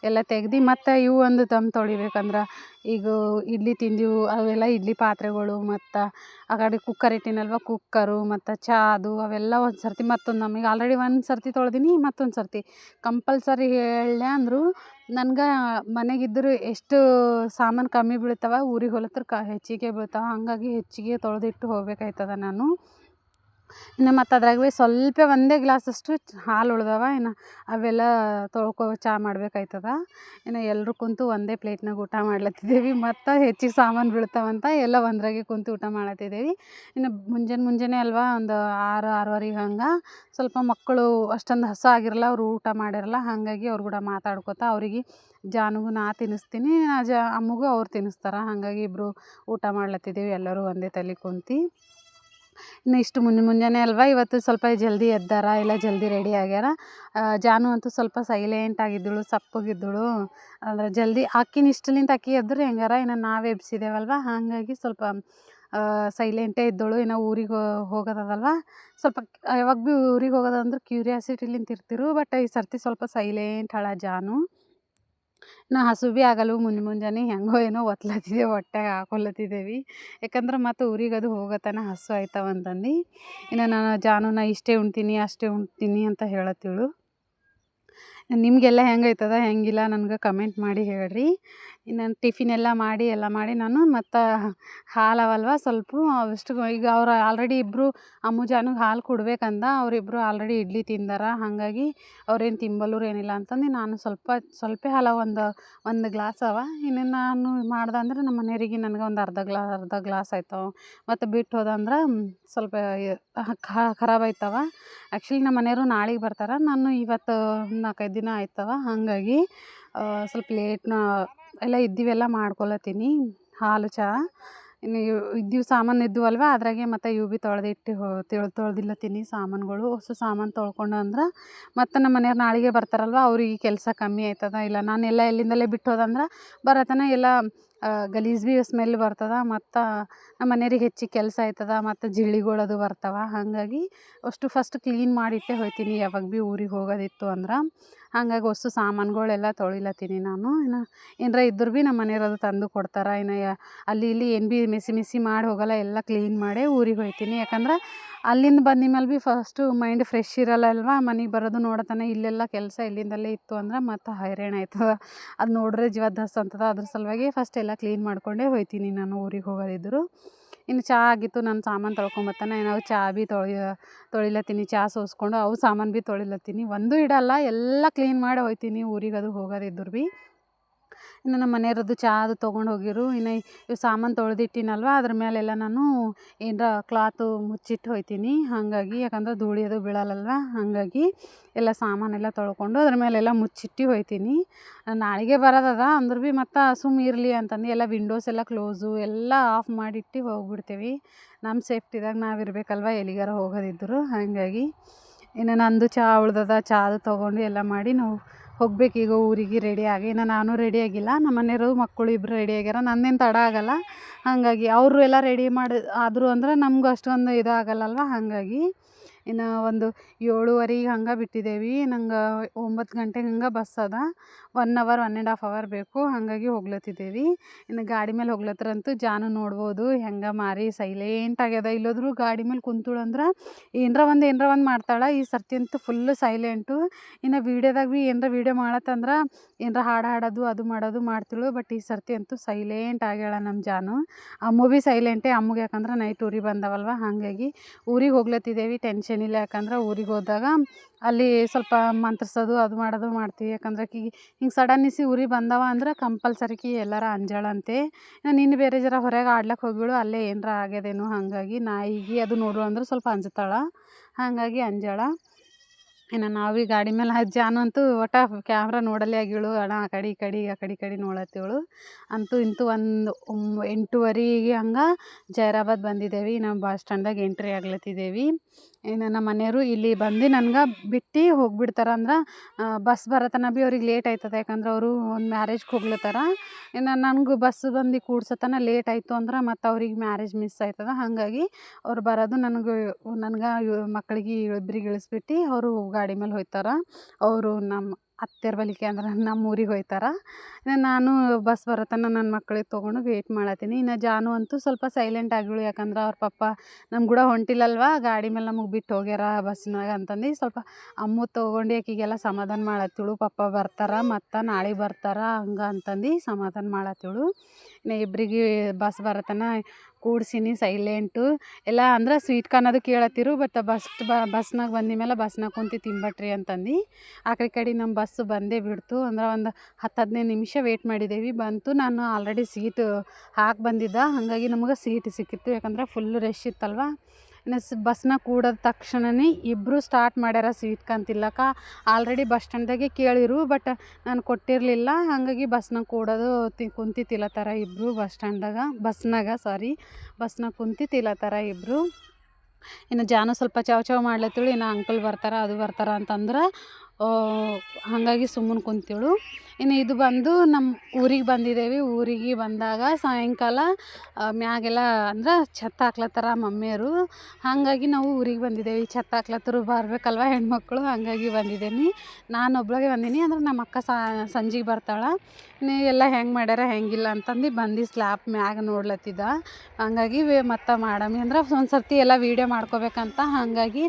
ಎಲ್ಲ ತೆಗ್ದು ಮತ್ತು ಇವು ಒಂದು ದಮ್ ತೊಳಿಬೇಕಂದ್ರೆ ಈಗ ಇಡ್ಲಿ ತಿಂದಿವು, ಅವೆಲ್ಲ ಇಡ್ಲಿ ಪಾತ್ರೆಗಳು ಮತ್ತು ಆ ಕಡೆ ಕುಕ್ಕರ್ ಇಟ್ಟಿನಲ್ವ ಕುಕ್ಕರು ಮತ್ತು ಚಾ ಅದು ಅವೆಲ್ಲ ಒಂದು ಸರ್ತಿ ಮತ್ತೊಂದು ನಮಗೆ ಆಲ್ರೆಡಿ ಒಂದು ಸರ್ತಿ ತೊಳ್ದೀನಿ ಮತ್ತೊಂದು ಸರ್ತಿ. ಕಂಪಲ್ಸರಿ ಹೇಳ್ದೆ ಅಂದರು ನನ್ಗೆ ಮನೆಗಿದ್ದರೂ ಎಷ್ಟು ಸಾಮಾನು ಕಮ್ಮಿ ಬೀಳ್ತವೆ, ಊರಿಗೆ ಹೋಲತ್ರ ಕ ಹೆಚ್ಚಿಗೆ ಬೀಳ್ತಾವ, ಹಾಗಾಗಿ ಹೆಚ್ಚಿಗೆ ತೊಳೆದಿಟ್ಟು ಹೋಗ್ಬೇಕಾಯ್ತದ ನಾನು. ಇನ್ನು ಮತ್ತು ಅದ್ರಾಗ ಭೀ ಸ್ವಲ್ಪ ಒಂದೇ ಗ್ಲಾಸಷ್ಟು ಹಾಲು ಉಳ್ದವ, ಇನ್ನು ಅವೆಲ್ಲ ತೊಳ್ಕೊ ಚಾ ಮಾಡ್ಬೇಕಾಯ್ತದ. ಇನ್ನು ಎಲ್ಲರೂ ಕುಂತು ಒಂದೇ ಪ್ಲೇಟ್ನಾಗ ಊಟ ಮಾಡ್ಲತ್ತಿದ್ದೀವಿ ಮತ್ತು ಹೆಚ್ಚಿಗೆ ಸಾಮಾನು ಬೀಳ್ತಾವಂತ ಎಲ್ಲ ಒಂದ್ರಾಗೆ ಕುಂತು ಊಟ ಮಾಡತ್ತಿದ್ದೇವೆ ಇನ್ನು ಮುಂಜಾನೆ ಮುಂಜಾನೆ ಅಲ್ವಾ ಒಂದು ಆರು, ಆರೂವರೆಗೆ ಹಂಗೆ ಸ್ವಲ್ಪ ಮಕ್ಕಳು ಅಷ್ಟೊಂದು ಹಸು ಆಗಿರಲ್ಲ, ಅವರು ಊಟ ಮಾಡಿರಲ್ಲ, ಹಾಗಾಗಿ ಅವ್ರ ಕೂಡ ಮಾತಾಡ್ಕೊತ ಅವ್ರಿಗೆ ಜಾನುಗೂ ನಾ ತಿನ್ನಿಸ್ತೀನಿ ಜ ಅಮ್ಮಗೂ ಅವ್ರು ತಿನ್ನಿಸ್ತಾರೆ ಹಾಗಾಗಿ ಇಬ್ಬರು ಊಟ ಮಾಡ್ಲತ್ತಿದ್ದೇವೆ ಎಲ್ಲರೂ ಒಂದೇ ತಲೆ ಕುಂತು. ಇನ್ನು ಇಷ್ಟು ಮುಂಜೆ ಮುಂಜಾನೆ ಅಲ್ವಾ? ಇವತ್ತು ಸ್ವಲ್ಪ ಜಲ್ದಿ ಎದ್ದಾರ? ಎಲ್ಲ ಜಲ್ದಿ ರೆಡಿ ಆಗ್ಯಾರ? ಜಾನು ಅಂತೂ ಸ್ವಲ್ಪ ಸೈಲೆಂಟ್ ಆಗಿದ್ದಳು, ಸಪ್ಪಗಿದ್ದಳು. ಅಂದ್ರೆ ಜಲ್ದಿ ಆಕಿನ ಇಷ್ಟಲಿಂದ ಅಕ್ಕಿ ಎದ್ರೆ ಹೆಂಗಾರ? ಇನ್ನು ನಾವು ಎಬ್ಸಿದೇವಲ್ವ? ಹಾಗಾಗಿ ಸ್ವಲ್ಪ ಸೈಲೆಂಟೇ ಇದ್ದಳು. ಇನ್ನು ಊರಿಗೆ ಹೋಗೋದದಲ್ವ? ಸ್ವಲ್ಪ ಯಾವಾಗ ಭೀ ಊರಿಗೆ ಹೋಗೋದಂದ್ರೆ ಕ್ಯೂರಿಯಾಸಿಟಿಲಿಂತ ಇರ್ತಿರು. ಬಟ್ ಈ ಸರ್ತಿ ಸ್ವಲ್ಪ ಸೈಲೆಂಟ್ ಹಳ ಜಾನು. ನಾ ಹಸು ಭೀ ಆಗಲ್ವು ಮುಂಜೆ ಮುಂಜಾನೆ ಹೆಂಗೋ ಏನೋ ಒತ್ಲತ್ತಿದ್ದೇವೆ ಹೊಟ್ಟೆಗೆ ಹಾಕೊಲತ್ತಿದ್ದೇವೆ ಯಾಕಂದ್ರೆ ಮತ್ತು ಊರಿಗೆ ಅದು ಹೋಗತನ ಹಸು ಆಯ್ತವ ಅಂತಂದು. ಇನ್ನು ನಾನು ಜಾನು ನಾ ಇಷ್ಟೇ ಉಣ್ತೀನಿ, ಅಷ್ಟೇ ಉಣ್ತೀನಿ ಅಂತ ಹೇಳತ್ತಿಳು. ನಿಮಗೆಲ್ಲ ಹೆಂಗೈತದ, ಹೆಂಗಿಲ್ಲ ನನ್ಗೆ ಕಮೆಂಟ್ ಮಾಡಿ ಹೇಳ್ರಿ. ಇನ್ನು ಟಿಫಿನ್ ಎಲ್ಲ ಮಾಡಿ ಎಲ್ಲ ಮಾಡಿ ನಾನು ಮತ್ತು ಹಾಲು ಅವಲ್ವ ಸ್ವಲ್ಪ ಅಷ್ಟು ಈಗ ಅವ್ರು ಆಲ್ರೆಡಿ ಇಬ್ಬರು ಅಮ್ಮು ಜಾನುಗೆ ಹಾಲು ಕೊಡ್ಬೇಕಂದ ಅವರಿಬ್ರು ಆಲ್ರೆಡಿ ಇಡ್ಲಿ ತಿಂದಾರ. ಹಾಗಾಗಿ ಅವ್ರೇನು ತಿಂಬಲ್ಲರು ಏನಿಲ್ಲ ಅಂತಂದು ನಾನು ಸ್ವಲ್ಪ ಸ್ವಲ್ಪ ಹಾಲು ಒಂದು ಒಂದು ಗ್ಲಾಸ್ ಅವ. ಇನ್ನು ನಾನು ಮಾಡ್ದೆ ಅಂದ್ರೆ ನಮ್ಮ ಮನೆಯವ್ರಿಗೆ ನನಗೆ ಒಂದು ಅರ್ಧ ಗ್ಲಾ, ಅರ್ಧ ಗ್ಲಾಸ್ ಆಯ್ತವ. ಮತ್ತು ಬಿಟ್ಟು ಹೋದಂದ್ರೆ ಸ್ವಲ್ಪ ಖರಾಬ್ ಆಯ್ತವ. ಆ್ಯಕ್ಚುಲಿ ನಮ್ಮ ಮನೆಯವರು ನಾಳೆಗೆ ಬರ್ತಾರೆ. ನಾನು ಇವತ್ತು ನಾಲ್ಕೈದು ದಿನ ಆಯ್ತವ, ಹಾಗಾಗಿ ಸ್ವಲ್ಪ ಲೇಟ್ನ ಎಲ್ಲ ಇದ್ದೀವೆಲ್ಲ ಮಾಡ್ಕೊಳತ್ತೀನಿ ಹಾಲು, ಚಹಾ. ಇನ್ನು ಇದ್ದೀವಿ ಸಾಮಾನು ಇದ್ದೀವಲ್ವ, ಅದ್ರಾಗೆ ಮತ್ತು ಇವು ಭೀ ತೊಳೆದಿಟ್ಟು ಹೋ ತೊಳೆದಿಲ್ಲತ್ತೀನಿ ಸಾಮಾನುಗಳು. ಹೊಸ ಸಾಮಾನು ತೊಳ್ಕೊಂಡು ಅಂದ್ರೆ, ಮತ್ತು ನಮ್ಮ ಮನೆಯವ್ರು ನಾಳೆಗೆ ಬರ್ತಾರಲ್ವ, ಅವ್ರಿಗೆ ಕೆಲಸ ಕಮ್ಮಿ ಆಯ್ತದ, ಇಲ್ಲ ನಾನೆಲ್ಲ ಎಲ್ಲಿಂದಲೇ ಬಿಟ್ಟು ಹೋದಂದ್ರೆ, ಬರತನ ಎಲ್ಲ ಗಲೀಜು ಭೀ ಸ್ಮೆಲ್ ಬರ್ತದೆ, ಮತ್ತು ನಮ್ಮ ಮನೆಯವ್ರಿಗೆ ಹೆಚ್ಚಿಗೆ ಕೆಲಸ ಆಯ್ತದ, ಮತ್ತು ಜಿರಳೆಗಳು ಅದು ಬರ್ತಾವೆ. ಹಾಗಾಗಿ, ಅಷ್ಟು ಫಸ್ಟ್ ಕ್ಲೀನ್ ಮಾಡಿಟ್ಟೆ ಹೋಯ್ತೀನಿ, ಯಾವಾಗ ಭೀ ಊರಿಗೆ ಹೋಗೋದಿತ್ತು ಅಂದ್ರೆ. ಹಾಗಾಗಿ ಹೊಸ ಸಾಮಾನುಗಳೆಲ್ಲ ತೊಳಿಲತ್ತೀನಿ ನಾನು. ಇನ್ನು ಏನರ ಇದ್ರೂ ಭೀ ನಮ್ಮ ಮನೆಯವ್ರು ಅದು ತಂದು ಕೊಡ್ತಾರೆ. ಇನ್ನು ಅಲ್ಲಿ ಇಲ್ಲಿ ಏನು ಭೀ ಮಿಸಿ ಮೆಸಿ ಮಾಡಿ ಹೋಗಲ್ಲ, ಎಲ್ಲ ಕ್ಲೀನ್ ಮಾಡಿ ಊರಿಗೆ ಹೋಗ್ತೀನಿ ಯಾಕಂದ್ರೆ ಅಲ್ಲಿಂದ ಬಂದ ಮೇಲೆ ಭೀ ಫಸ್ಟು ಮೈಂಡ್ ಫ್ರೆಶ್ ಇರಲ್ಲ ಅಲ್ವಾ? ಮನೆಗೆ ಬರೋದು ನೋಡತನ ಇಲ್ಲೆಲ್ಲ ಕೆಲಸ ಇಲ್ಲಿಂದಲೇ ಇತ್ತು ಅಂದ್ರೆ ಮತ್ತು ಹೈರಾಣ ಆಯ್ತದ. ಅದು ನೋಡ್ರೆ ಜೀವ ಧಸ್ ಅಂತದ. ಅದ್ರ ಸಲುವಾಗಿ ಫಸ್ಟ್ ಎಲ್ಲ ಕ್ಲೀನ್ ಮಾಡಿಕೊಂಡೇ ಹೋಗ್ತೀನಿ ನಾನು ಊರಿಗೆ ಹೋಗೋದಿದ್ರು. ಇನ್ನು ಚಹಾ ಆಗಿತ್ತು, ನಾನು ಸಾಮಾನು ತೊಳ್ಕೊಂಬತ್ತಾನ ನಾವು ಚಹಾ ಭೀ ತೊಳಿ, ತೊಳಿಲತ್ತೀನಿ ಚಹಾ ಸೋಸ್ಕೊಂಡು ಅವು ಸಾಮಾನು ಭೀ ತೊಳಿಲತ್ತೀನಿ. ಒಂದೂ ಇಡಲ್ಲ, ಎಲ್ಲ ಕ್ಲೀನ್ ಮಾಡಿ ಹೋಗ್ತೀನಿ ಊರಿಗೆ ಅದು ಹೋಗೋದಿದ್ರು ಭೀ ಇನ್ನು ನಮ್ಮ ಮನೆಯವ್ರದ್ದು ಚಹಾ ಅದು ತೊಗೊಂಡು ಹೋಗಿರು. ಇನ್ನು ಇವು ಸಾಮಾನು ತೊಳೆದಿಟ್ಟಿನಲ್ವ? ಅದ್ರ ಮೇಲೆಲ್ಲ ನಾನು ಏನರ ಕ್ಲಾತು ಮುಚ್ಚಿಟ್ಟು ಹೋಗ್ತೀನಿ ಹಾಗಾಗಿ ಯಾಕಂದ್ರೆ ಧೂಳಿ ಅದು ಬೀಳಲ್ಲಲ್ವ? ಹಾಗಾಗಿ ಎಲ್ಲ ಸಾಮಾನೆಲ್ಲ ತೊಳ್ಕೊಂಡು ಅದ್ರ ಮೇಲೆಲ್ಲ ಮುಚ್ಚಿಟ್ಟು ಹೋಗ್ತೀನಿ ನಾಳೆಗೆ ಬರೋದದ? ಅಂದ್ರೂ ಭೀ ಮತ್ತು ಸುಮ್ಮ ಇರಲಿ ಅಂತಂದು ಎಲ್ಲ ವಿಂಡೋಸ್ ಎಲ್ಲ ಕ್ಲೋಸು ಎಲ್ಲ ಆಫ್ ಮಾಡಿಟ್ಟು ಹೋಗ್ಬಿಡ್ತೀವಿ. ನಮ್ಮ ಸೇಫ್ಟಿದಾಗ ನಾವು ಇರಬೇಕಲ್ವ? ಎಲ್ಲಿಗಾರ ಹೋಗೋದಿದ್ರು. ಹಾಗಾಗಿ ಇನ್ನು ನಂದು ಚಹಾ ಉಳ್ದದ? ಚಹಾದು ತೊಗೊಂಡು ಎಲ್ಲ ಮಾಡಿ ನಾವು ಹೋಗ್ಬೇಕು ಈಗ ಊರಿಗೆ ರೆಡಿಯಾಗಿ ಇನ್ನು ನಾನು ರೆಡಿ ಆಗಿಲ್ಲ, ನಮ್ಮ ಮನೆಯವರು ಮಕ್ಕಳು ಇಬ್ಬರು ರೆಡಿ ಆಗ್ಯಾರ, ನಂದೇನು ತಡ ಆಗಲ್ಲ. ಹಾಗಾಗಿ ಅವರು ಎಲ್ಲ ರೆಡಿ ಮಾಡಿ, ಆದರು ಅಂದ್ರೆ ನಮಗೂ ಅಷ್ಟೊಂದು ಇದಾಗಲ್ಲಲ್ವ ಹಾಗಾಗಿ ಇನ್ನು ಒಂದು ಏಳುವರೆಗೆ ಹಂಗೆ ಬಿಟ್ಟಿದ್ದೇವೆ ನಂಗೆ ಒಂಬತ್ತು ಗಂಟೆಗೆ ಹಂಗೆ ಬಸ್ ಅದ. One hour one and half hour ಬೇಕು. ಹಾಗಾಗಿ ಹೋಗ್ಲತ್ತಿದ್ದೇವೆ ಇನ್ನು ಗಾಡಿ ಮೇಲೆ ಹೋಗ್ಲತ್ತರಂತೂ ಜಾನು ನೋಡ್ಬೋದು. ಹೆಂಗೆ ಮಾರಿ ಸೈಲೆಂಟ್ ಆಗ್ಯದ. ಇಲ್ಲೋದ್ರು ಗಾಡಿ ಮೇಲೆ ಕುಂತಳು ಅಂದ್ರೆ ಏನರ ಒಂದು ಏನರ ಒಂದು ಮಾಡ್ತಾಳೆ. ಈ ಸರ್ತಿ ಅಂತೂ ಫುಲ್ಲು ಸೈಲೆಂಟು ಇನ್ನು ವೀಡಿಯೋದಾಗ ಭೀ ಏನರ ವೀಡಿಯೋ ಮಾಡತ್ತಂದ್ರೆ ಏನರ ಹಾಡು ಹಾಡೋದು, ಅದು ಮಾಡೋದು ಮಾಡ್ತಿಳು. ಬಟ್ ಈ ಸರ್ತಿ ಅಂತೂ ಸೈಲೆಂಟ್ ಆಗ್ಯಾಳ ನಮ್ಮ ಜಾನು. ಅಮ್ಮು ಭೀ ಸೈಲೆಂಟೇ ಅಮ್ಮಗೆ ಯಾಕಂದ್ರೆ ನೈಟ್ ಊರಿಗೆ ಬಂದವಲ್ವ. ಹಾಗಾಗಿ ಊರಿಗೆ ಹೋಗ್ಲತ್ತಿದ್ದೇವೆ ಟೆನ್ಷನ್ ಇಲ್ಲ ಯಾಕಂದ್ರೆ ಊರಿಗೆ ಹೋದಾಗ ಅಲ್ಲಿ ಸ್ವಲ್ಪ ಮಂತ್ರಿಸೋದು ಅದು ಮಾಡೋದು ಮಾಡ್ತೀವಿ. ಯಾಕಂದ್ರೆ ಕಿ ಹಿಂಗೆ ಸಡನ್ನಿಸಿ ಊರಿಗೆ ಬಂದವ ಅಂದ್ರೆ ಕಂಪಲ್ಸರಿಕಿ ಎಲ್ಲಾರ ಅಂಜಾಳಂತೆ. ನೀನು ಬೇರೆ ಜರ ಹೊರಗೆ ಆಡ್ಲಕ್ಕೆ ಹೋಗಿಬಿಡು, ಅಲ್ಲೇ ಏನರ ಆಗ್ಯದೇನು ಹಾಗಾಗಿ ನಾಯಿಗೆ ಅದು ನೋಡು ಅಂದ್ರೆ ಸ್ವಲ್ಪ ಅಂಜುತ್ತಾಳೆ. ಹಾಗಾಗಿ ಅಂಜಾಳ. ಇನ್ನು ನಾವು ಈ ಗಾಡಿ ಮೇಲೆ ಹಜ್ಜ ಅಂತೂ ಒಟ್ಟು ಕ್ಯಾಮ್ರಾ ನೋಡಲೇ ಆಗಿಳು ಅಣ್ಣ ಆ ಕಡೆ, ಈ ಕಡೆ, ಆ ಕಡೆ, ಈ ಕಡೆ ನೋಡತ್ತೇಳು ಅಂತೂ ಇಂತೂ ಒಂದು ಎಂಟೂವರೆಗೆ ಹಂಗೆ ಜೈರಾಬಾದ್ ಬಂದಿದ್ದೇವೆ. ನಾವು ಬಸ್ ಸ್ಟ್ಯಾಂಡ್ದಾಗ ಎಂಟ್ರಿ ಆಗ್ಲತ್ತಿದ್ದೇವೆ. ಇನ್ನು ನಮ್ಮ ಮನೆಯವರು ಇಲ್ಲಿ ಬಂದು ನನ್ಗೆ ಬಿಟ್ಟು ಹೋಗ್ಬಿಡ್ತಾರೆ ಅಂದ್ರೆ ಬಸ್ ಬರತನ ಭೀ ಅವ್ರಿಗೆ ಲೇಟ್ ಆಯ್ತದ. ಯಾಕಂದ್ರೆ ಅವರು ಒಂದು ಮ್ಯಾರೇಜ್ಗೆ ಹೋಗ್ಲತ್ತಾರ. ಇನ್ನು ನನಗೂ ಬಸ್ ಬಂದು ಕೂಡ್ಸತನ ಲೇಟ್ ಆಯಿತು ಅಂದ್ರೆ ಮತ್ತು ಅವ್ರಿಗೆ ಮ್ಯಾರೇಜ್ ಮಿಸ್ ಆಯ್ತದ. ಹಾಗಾಗಿ ಅವ್ರು ಬರೋದು ನನಗೆ, ನನ್ಗೆ ಮಕ್ಳಿಗೆ ಇಬ್ಬರಿಗೆ ಇಳಿಸ್ಬಿಟ್ಟು ಅವರು ಗಾಡಿ ಮೇಲೆ ಹೋಯ್ತಾರೆ, ಅವರು ನಮ್ಮ ಅತ್ತೆಯರ ಬಲಿಕೆ ಅಂದ್ರೆ ನಮ್ಮ ಊರಿಗೆ ಹೋಯ್ತಾರ. ಇನ್ನು ನಾನು ಬಸ್ ಬರೋತನ ನನ್ನ ಮಕ್ಳಿಗೆ ತೊಗೊಂಡು ವೇಟ್ ಮಾಡತ್ತೀನಿ ಇನ್ನು ಜಾನು ಅಂತೂ ಸ್ವಲ್ಪ ಸೈಲೆಂಟ್ ಆಗಿಳು ಯಾಕಂದ್ರೆ ಅವ್ರ ಪಪ್ಪ ನಮ್ಮ ಕೂಡ ಹೊಂಟಿಲ್ಲಲ್ವ ಗಾಡಿ ಮೇಲೆ ನಮಗೆ ಬಿಟ್ಟು ಹೋಗ್ಯಾರ ಬಸ್ಸಿನಾಗ ಅಂತಂದು. ಸ್ವಲ್ಪ ಅಮ್ಮು ತೊಗೊಂಡು ಆಕಿಗೆಲ್ಲ ಸಮಾಧಾನ ಮಾಡತ್ತಿಳು, ಪಪ್ಪ ಬರ್ತಾರ, ಮತ್ತು ನಾಳೆ ಬರ್ತಾರ ಹಂಗೆ ಅಂತಂದು ಸಮಾಧಾನ ಮಾಡತ್ತಿಳು. ಇನ್ನು ಇಬ್ಬರಿಗೆ ಬಸ್ ಬರೋತನ ಕೂಡ್ಸೀನಿ ಸೈಲೆಂಟು. ಎಲ್ಲ ಅಂದ್ರೆ ಸ್ವೀಟ್ ಕಾರ್ನ್ ಅದು ಕೇಳತ್ತಿರು ಬಟ್ ಬಸ್ ಬಸ್ನಾಗ ಬಂದ ಮೇಲೆ ಬಸ್ನಾಗ ಕುಂತಿ ತಿಂಬಟ್ರಿ ಅಂತಂದು. ಆ ಕಡೆ ನಮ್ಮ ಬಸ್ ಬಂದೇ ಬಿಡ್ತು. ಅಂದ್ರೆ ಒಂದು ಹತ್ತು ಹದಿನೈದು ನಿಮಿಷ ವೇಟ್ ಮಾಡಿದ್ದೇವೆ ಬಂತು. ನಾನು ಆಲ್ರೆಡಿ ಸೀಟು ಹಾಕಿ ಬಂದಿದ್ದೆ. ಹಾಗಾಗಿ ನಮಗೆ ಸೀಟ್ ಸಿಕ್ಕಿತ್ತು. ಯಾಕಂದ್ರೆ ಫುಲ್ ರಶ್ ಇತ್ತಲ್ವ. ಬಸ್ನಾಗ ಕೂಡದ ತಕ್ಷಣನೇ ಇಬ್ಬರು ಸ್ಟಾರ್ಟ್ ಮಾಡ್ಯಾರ ಸೀಟ್ ಕಂತಿಲ್ಲಕ ಆಲ್ರೆಡಿ ಬಸ್ ಸ್ಟ್ಯಾಂಡ್ದಾಗೆ ಕೇಳಿರು ಬಟ್ ನಾನು ಕೊಟ್ಟಿರಲಿಲ್ಲ. ಹಾಗಾಗಿ ಬಸ್ನ ಕೂಡೋದು ತಿ, ಕುಂತಿ ತಿಲ್ಲತ್ತಾರ ಇಬ್ಬರು ಬಸ್ ಸ್ಟ್ಯಾಂಡ್ದಾಗ ಬಸ್ನಾಗ ಸಾರಿ ಬಸ್ನಾಗ ಕುಂತಿ ಇಬ್ಬರು ಇನ್ನು ಜಾನು ಸ್ವಲ್ಪ ಚಾವ್ ಚಾವ್ ಮಾಡ್ಲತ್ತಳು, ಇನ್ನು ಅಂಕಲ್ ಬರ್ತಾರ, ಅದು ಬರ್ತಾರ ಅಂತಂದ್ರೆ ಹಾಗಾಗಿ ಸುಮ್ಮನೆ ಕುಂತಿಳು. ಇನ್ನು ಇದು ಬಂದು ನಮ್ಮ ಊರಿಗೆ ಬಂದಿದ್ದೇವೆ. ಊರಿಗೆ ಬಂದಾಗ ಸಾಯಂಕಾಲ ಮ್ಯಾಗೆಲ್ಲ ಅಂದ್ರೆ ಛತ್ತ ಹಾಕ್ಲತ್ತಾರ ಮಮ್ಮಿಯವರು. ಹಾಗಾಗಿ ನಾವು ಊರಿಗೆ ಬಂದಿದ್ದೇವೆ. ಛತ್ತ ಹಾಕ್ಲತ್ತರು ಬರಬೇಕಲ್ವ ಹೆಣ್ಮಕ್ಳು? ಹಾಗಾಗಿ ಬಂದಿದ್ದೀನಿ. ನಾನು ಒಬ್ಬಳಿಗೆ ಬಂದೀನಿ. ಅಂದ್ರೆ ನಮ್ಮ ಅಕ್ಕ ಸಂಜೆಗೆ ಬರ್ತಾಳೆ. ನೀ ಎಲ್ಲ ಹೆಂಗೆ ಮಾಡ್ಯಾರ ಹೆಂಗಿಲ್ಲ ಅಂತಂದು ಬಂದು ಸ್ಲ್ಯಾಪ್ ಮ್ಯಾಗ ನೋಡ್ಲತ್ತಿದ್ದ ಹಂಗಾಗಿ ಮತ್ತು ಮಾಡಮಿ ಅಂದ್ರೆ ಒಂದು ಸರ್ತಿ ಎಲ್ಲ ವೀಡಿಯೋ ಮಾಡ್ಕೋಬೇಕಂತ ಹಾಗಾಗಿ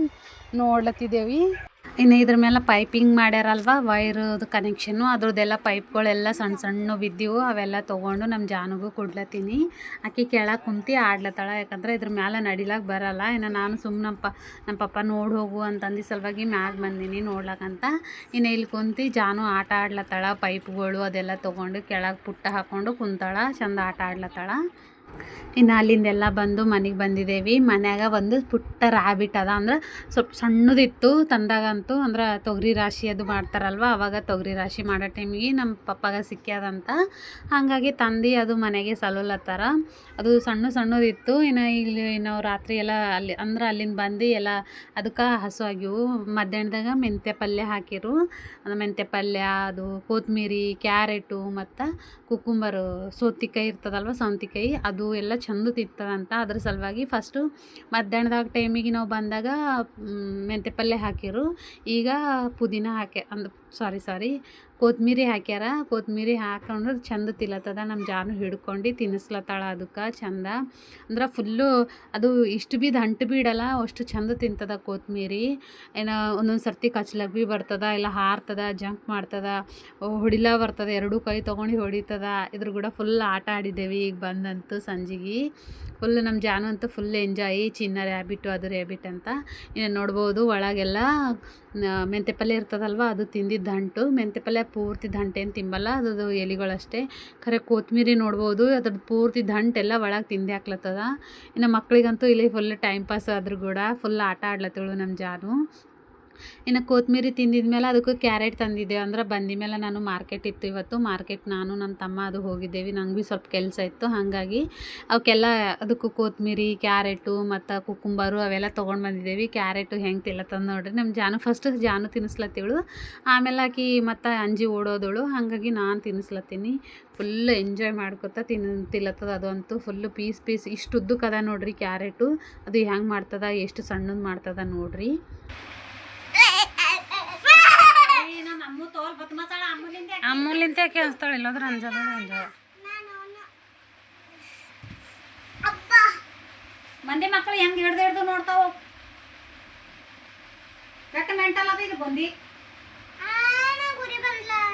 ನೋಡ್ಲತ್ತಿದ್ದೇವೆ ಇನ್ನು ಇದ್ರ ಮೇಲೆ ಪೈಪಿಂಗ್ ಮಾಡ್ಯಾರಲ್ವ ವೈರದು ಕನೆಕ್ಷನ್ನು ಅದ್ರದ್ದೆಲ್ಲ ಪೈಪ್ಗಳೆಲ್ಲ ಸಣ್ಣ ಸಣ್ಣ ಬಿದ್ದಿವು, ಅವೆಲ್ಲ ತೊಗೊಂಡು ನಮ್ಮ ಜಾನುಗೂ ಕೊಡ್ಲತ್ತೀನಿ. ಆಕೆ ಕೆಳಗೆ ಕುಂತು ಆಡ್ಲತ್ತಾಳ, ಯಾಕಂದ್ರೆ ಇದ್ರ ಮೇಲೆ ನಡಿಲಕ್ಕೆ ಬರಲ್ಲ. ಇನ್ನು ನಾನು ಸುಮ್ಮನೆ ಪ ನಮ್ಮ ಪಪ್ಪ ನೋಡಿ ಹೋಗು ಅಂತಂದು ಸಲುವಾಗಿ ಮ್ಯಾಗ ಬಂದೀನಿ ನೋಡ್ಲಕ್ಕಂತ ಇನ್ನು ಇಲ್ಲಿ ಕುಂತು ಜಾನು ಆಟ ಆಡ್ಲತ್ತಾಳ ಪೈಪ್ಗಳು ಅದೆಲ್ಲ ತೊಗೊಂಡು ಕೆಳಗೆ ಪುಟ್ಟ ಹಾಕ್ಕೊಂಡು ಕುಂತಾಳ, ಚಂದ ಆಟ ಆಡ್ಲತ್ತಾಳ. ಇನ್ನು ಅಲ್ಲಿಂದೆಲ್ಲ ಬಂದು ಮನೆಗೆ ಬಂದಿದ್ದೇವೆ. ಮನ್ಯಾಗ ಒಂದು ಪುಟ್ಟ ರ್ಯಾಬಿಟ್ ಅದ. ಅಂದ್ರೆ ಸ್ವಲ್ಪ ಸಣ್ಣದಿತ್ತು, ತಂದಾಗಂತೂ ಅಂದ್ರೆ ತೊಗರಿ ರಾಶಿ ಅದು ಮಾಡ್ತಾರಲ್ವ, ಅವಾಗ ತೊಗರಿ ರಾಶಿ ಮಾಡೋ ಟೈಮಿಗೆ ನಮ್ಮ ಪಪ್ಪಾಗ ಸಿಕ್ಕ್ಯದಂತ ಹಾಗಾಗಿ ತಂದು ಅದು ಮನೆಗೆ ಸಲುಲತ್ತಾರ. ಅದು ಸಣ್ಣ ಸಣ್ಣದಿತ್ತು. ಇನ್ನು ಇಲ್ಲಿ ನಾವು ರಾತ್ರಿ ಎಲ್ಲ ಅಲ್ಲಿ ಅಂದ್ರೆ ಅಲ್ಲಿಂದ ಬಂದು ಎಲ್ಲ ಅದಕ್ಕೆ ಹಸು ಆಗಿವು ಮಧ್ಯಾಹ್ನದಾಗ ಮೆಂತ್ಯ ಪಲ್ಯ ಹಾಕಿರು. ಮೆಂತ್ಯ ಪಲ್ಯ, ಅದು ಕೊತ್ತಂಬರಿ ಕ್ಯಾರೆಟು ಮತ್ತು ಕುಕುಂಬರು ಸೌತಿಕಾಯಿ ಇರ್ತದಲ್ವ, ಸೌಂತಿಕಾಯಿ ಅದು ಎಲ್ಲ ಚಂದ ತಿಂತದಂತ ಅದ್ರ ಸಲುವಾಗಿ ಫಸ್ಟು ಮಧ್ಯಾಹ್ನದಾಗ ಟೈಮಿಗೆ ನಾವು ಬಂದಾಗ ಮೆಂತೆ ಪಲ್ಯ ಹಾಕಿರು. ಈಗ ಪುದೀನ ಹಾಕಿ, ಅಂದ್ ಸಾರಿ ಸಾರಿ. ಕೊತ್ತಂಬರಿ ಹಾಕ್ಯಾರ. ಕೊತ್ತಂಬರಿ ಹಾಕೊಂಡ್ರೆ ಚಂದ ತಿಲ್ಲತ್ತದ ನಮ್ಮ ಜಾನು ಹಿಡ್ಕೊಂಡು ತಿನ್ನಿಸ್ಲತ್ತಾಳ ಅದಕ್ಕೆ ಚಂದ. ಅಂದ್ರೆ ಫುಲ್ಲು ಅದು ಇಷ್ಟು ಬಿ ದಂಟು ಬೀಡಲ್ಲ, ಅಷ್ಟು ಚಂದ ತಿಂತದ ಕೊತ್ತಂಬರಿ ಏನೋ ಒಂದೊಂದು ಸರ್ತಿ ಕಚ್ಲಕ್ಕೆ ಭೀ ಬರ್ತದ, ಇಲ್ಲ ಹಾರ್ತದ, ಜಂಪ್ ಮಾಡ್ತದ, ಹೊಡಿಲ ಬರ್ತದ, ಎರಡೂ ಕೈ ತೊಗೊಂಡು ಹೊಡಿತದ. ಇದ್ರ ಕೂಡ ಫುಲ್ ಆಟ ಆಡಿದ್ದೇವೆ ಈಗ ಬಂದಂತೂ ಸಂಜೆಗೆ. ಫುಲ್ ನಮ್ಮ ಜಾನು ಅಂತೂ ಫುಲ್ ಎಂಜಾಯ್ ಚಿನ್ನ ರ್ಯಾಬಿಟ್ಟು ಅದು ರ್ಯಾಬಿಟ್ ಅಂತ. ಇನ್ನು ನೋಡ್ಬೋದು ಒಳಗೆಲ್ಲ ಮೆಂತೆ ಪಲ್ಯ ಇರ್ತದಲ್ವ, ಅದು ತಿಂದಿದ್ದು ದಂಟು, ಮೆಂತೆ ಪಲ್ಯ ಪೂರ್ತಿ ದಂಟೇನು ತಿಂಬಲ್ಲ ಅದು ಎಲೆಗಳಷ್ಟೇ. ಖರೆ ಕೊತ್ತಂಬ್ರಿ ನೋಡ್ಬೋದು, ಅದ್ರದ್ದು ಪೂರ್ತಿ ದಂಟೆಲ್ಲ ಒಳಗೆ ತಿಂದು ಹಾಕ್ಲತ್ತದ. ಇನ್ನು ಮಕ್ಕಳಿಗಂತೂ ಇಲ್ಲಿ ಫುಲ್ ಟೈಮ್ ಪಾಸ್ ಆದರೂ ಕೂಡ ಫುಲ್ ಆಟ ಆಡ್ಲತ್ತಳು ನಮ್ಮ ಜಾನು. ಇನ್ನು ಕೊತ್ತಂಬರಿ ತಿಂದಿದ್ಮೇಲೆ ಅದಕ್ಕೆ ಕ್ಯಾರೆಟ್ ತಂದಿದ್ದೆ. ಅಂದ್ರೆ ಬಂದಿದ್ಮೇಲೆ ನಾನು ಮಾರ್ಕೆಟ್ ಇತ್ತು ಇವತ್ತು. ಮಾರ್ಕೆಟ್ ನಾನು ನನ್ನ ತಮ್ಮ ಅದು ಹೋಗಿದ್ದೇವೆ. ನಂಗೆ ಭೀ ಸ್ವಲ್ಪ ಕೆಲಸ ಇತ್ತು. ಹಾಗಾಗಿ ಅವಕ್ಕೆಲ್ಲ ಅದಕ್ಕೂ ಕೊತ್ತಂಬರಿ ಕ್ಯಾರೆಟು ಮತ್ತು ಕುಕುಂಬರು ಅವೆಲ್ಲ ತೊಗೊಂಡು ಬಂದಿದ್ದೇವೆ. ಕ್ಯಾರೆಟು ಹೆಂಗೆ ತಿಲ್ಲತ್ತಂದು ನೋಡ್ರಿ. ನಮ್ಮ ಜಾನು ಫಸ್ಟ್ ಜಾನು ತಿನ್ನಿಸ್ಲತ್ತಿವಳು ಆಮೇಲೆ ಆಕಿ ಮತ್ತು ಅಂಜಿ ಓಡೋದಳು. ಹಾಗಾಗಿ ನಾನು ತಿನ್ನಿಸ್ಲತ್ತೀನಿ. ಫುಲ್ ಎಂಜಾಯ್ ಮಾಡ್ಕೊತ ತಿನ್, ತಿಲ್ಲತ್ತದ ಅದು ಅಂತೂ ಫುಲ್ಲು ಪೀಸ್ ಪೀಸ್ ಇಷ್ಟು ಉದ್ದಕ್ಕದ ನೋಡ್ರಿ ಕ್ಯಾರೆಟು. ಅದು ಹೆಂಗೆ ಮಾಡ್ತದ, ಎಷ್ಟು ಸಣ್ಣದು ಮಾಡ್ತದ ನೋಡ್ರಿ. ಅಮ್ಮೂಲಿಂತ ಯಾಕೆ ಅನ್ಸ್ತಾಳೆ ಇಲ್ಲೋದ್ರೆ ಅಂಜಲ್ಲ ಅಂಜ ಮಂದಿ ಮಕ್ಕಳು ಹೆಂಗ್ ಹಿಡ್ದು ಹಿಡ್ದು ನೋಡ್ತಾವ ಕೆಟ್ಟ ಮೆಂಟಲ್ ಅದ ಇದು ಬಂದಿ